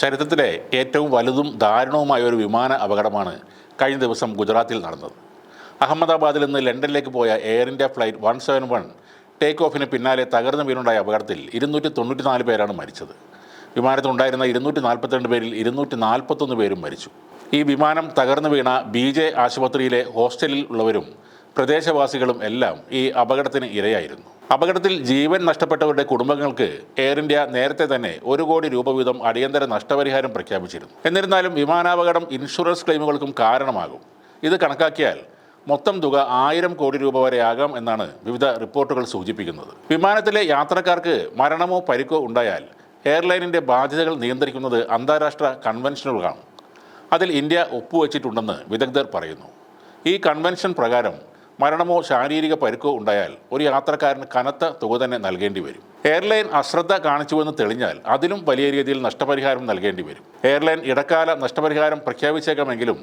ചരിത്രത്തിലെ ഏറ്റവും വലുതും ദാരുണവുമായ ഒരു വിമാന അപകടമാണ് കഴിഞ്ഞ ദിവസം ഗുജറാത്തിൽ നടന്നത്. അഹമ്മദാബാദിൽ നിന്ന് ലണ്ടനിലേക്ക് പോയ Air India flight one seven one take ഓഫിന് പിന്നാലെ തകർന്നു വീണുണ്ടായ അപകടത്തിൽ ഇരുന്നൂറ്റി തൊണ്ണൂറ്റി നാല് പേരാണ് മരിച്ചത്. വിമാനത്തിലുണ്ടായിരുന്ന ഇരുന്നൂറ്റി നാൽപ്പത്തിരണ്ട് പേരിൽ ഇരുന്നൂറ്റി നാൽപ്പത്തൊന്ന് പേരും മരിച്ചു. ഈ വിമാനം തകർന്നു വീണ ബി ജെ ആശുപത്രിയിലെ ഹോസ്റ്റലിൽ ഉള്ളവരും പ്രദേശവാസികളും എല്ലാം ഈ അപകടത്തിന് ഇരയായിരുന്നു. അപകടത്തിൽ ജീവൻ നഷ്ടപ്പെട്ടവരുടെ കുടുംബങ്ങൾക്ക് എയർ ഇന്ത്യ നേരത്തെ തന്നെ ഒരു കോടി രൂപ വീതം അടിയന്തര നഷ്ടപരിഹാരം പ്രഖ്യാപിച്ചിരുന്നു. എന്നിരുന്നാലും വിമാനാപകടം ഇൻഷുറൻസ് ക്ലെയിമുകൾക്കും കാരണമാകും. ഇത് കണക്കാക്കിയാൽ മൊത്തം തുക ആയിരം കോടി രൂപ വരെ ആകാം എന്നാണ് വിവിധ റിപ്പോർട്ടുകൾ സൂചിപ്പിക്കുന്നത്. വിമാനത്തിലെ യാത്രക്കാർക്ക് മരണമോ പരിക്കോ ഉണ്ടായാൽ എയർലൈനിന്റെ ബാധ്യതകൾ നിയന്ത്രിക്കുന്നത് അന്താരാഷ്ട്ര കൺവെൻഷനുകളാണ് അതിൽ ഇന്ത്യ ഒപ്പുവച്ചിട്ടുണ്ടെന്ന് വിദഗ്ധർ പറയുന്നു. ഈ കൺവെൻഷൻ പ്രകാരം മരണമോ ശാരീരിക പരുക്കോ ഉണ്ടായാൽ ഒരു യാത്രക്കാരന് കനത്ത തുക തന്നെ നൽകേണ്ടി വരും. എയർലൈൻ അശ്രദ്ധ കാണിച്ചുവെന്ന് തെളിഞ്ഞാൽ അതിലും വലിയ രീതിയിൽ നഷ്ടപരിഹാരം നൽകേണ്ടി വരും. എയർലൈൻ ഇടക്കാല നഷ്ടപരിഹാരം പ്രഖ്യാപിച്ചേക്കാമെങ്കിലും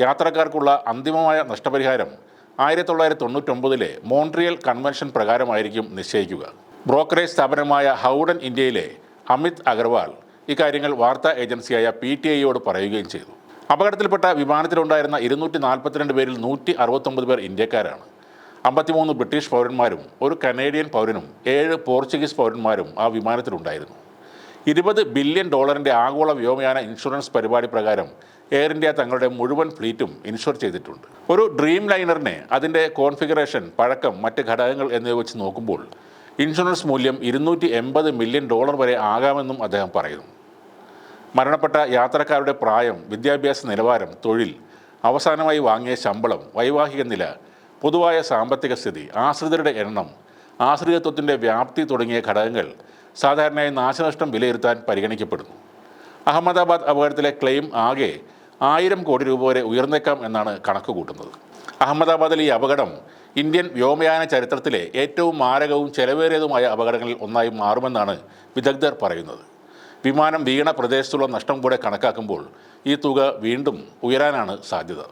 യാത്രക്കാർക്കുള്ള അന്തിമമായ നഷ്ടപരിഹാരം ആയിരത്തി തൊള്ളായിരത്തി തൊണ്ണൂറ്റൊമ്പതിലെ മോൺട്രിയൽ കൺവെൻഷൻ പ്രകാരമായിരിക്കും നിശ്ചയിക്കുക. ബ്രോക്കറേജ് സ്ഥാപനമായ ഹൗഡൻ ഇന്ത്യയിലെ അമിത് അഗർവാൾ ഇക്കാര്യങ്ങൾ വാർത്താ ഏജൻസിയായ പി ടി ഐയോട് പറയുകയും ചെയ്തു. അപകടത്തിൽപ്പെട്ട വിമാനത്തിലുണ്ടായിരുന്ന ഇരുന്നൂറ്റി നാൽപ്പത്തിരണ്ട് പേരിൽ നൂറ്റി അറുപത്തൊമ്പത് പേർ ഇന്ത്യക്കാരാണ്. അമ്പത്തിമൂന്ന് ബ്രിട്ടീഷ് പൗരന്മാരും ഒരു കനേഡിയൻ പൗരനും ഏഴ് പോർച്ചുഗീസ് പൗരന്മാരും ആ വിമാനത്തിലുണ്ടായിരുന്നു. ഇരുപത് ബില്യൺ ഡോളറിന്റെ ആഗോള വ്യോമയാന ഇൻഷുറൻസ് പരിപാടി പ്രകാരം എയർ ഇന്ത്യ തങ്ങളുടെ മുഴുവൻ ഫ്ലീറ്റും ഇൻഷുർ ചെയ്തിട്ടുണ്ട്. ഒരു ഡ്രീം ലൈനറിനെ അതിന്റെ കോൺഫിഗറേഷൻ പഴക്കം മറ്റ് ഘടകങ്ങൾ എന്നിവ വെച്ച് നോക്കുമ്പോൾ ഇൻഷുറൻസ് മൂല്യം ഇരുന്നൂറ്റി മില്യൺ ഡോളർ വരെ ആകാമെന്നും അദ്ദേഹം പറയുന്നു. മരണപ്പെട്ട യാത്രക്കാരുടെ പ്രായം വിദ്യാഭ്യാസ നിലവാരം തൊഴിൽ അവസാനമായി വാങ്ങിയ ശമ്പളം വൈവാഹിക നില പൊതുവായ സാമ്പത്തിക സ്ഥിതി ആശ്രിതരുടെ എണ്ണം ആശ്രിതത്വത്തിന്റെ വ്യാപ്തി തുടങ്ങിയ ഘടകങ്ങൾ സാധാരണയായി നാശനഷ്ടം വിലയിരുത്താൻ പരിഗണിക്കപ്പെടുന്നു. അഹമ്മദാബാദ് അപകടത്തിലെ ക്ലെയിം ആകെ ആയിരം കോടി രൂപ വരെ ഉയർന്നേക്കാം എന്നാണ് കണക്ക് കൂട്ടുന്നത് അഹമ്മദാബാദിലെ ഈ അപകടം ഇന്ത്യൻ വ്യോമയാന ചരിത്രത്തിലെ ഏറ്റവും മാരകവും ചെലവേറിയതുമായ അപകടങ്ങളിൽ ഒന്നായി മാറുമെന്നാണ് വിദഗ്ധർ പറയുന്നത്. വിമാനം വീണ പ്രദേശത്തുള്ള നഷ്ടം കൂടെ കണക്കാക്കുമ്പോൾ ഈ തുക വീണ്ടും ഉയരാനാണ് സാധ്യത.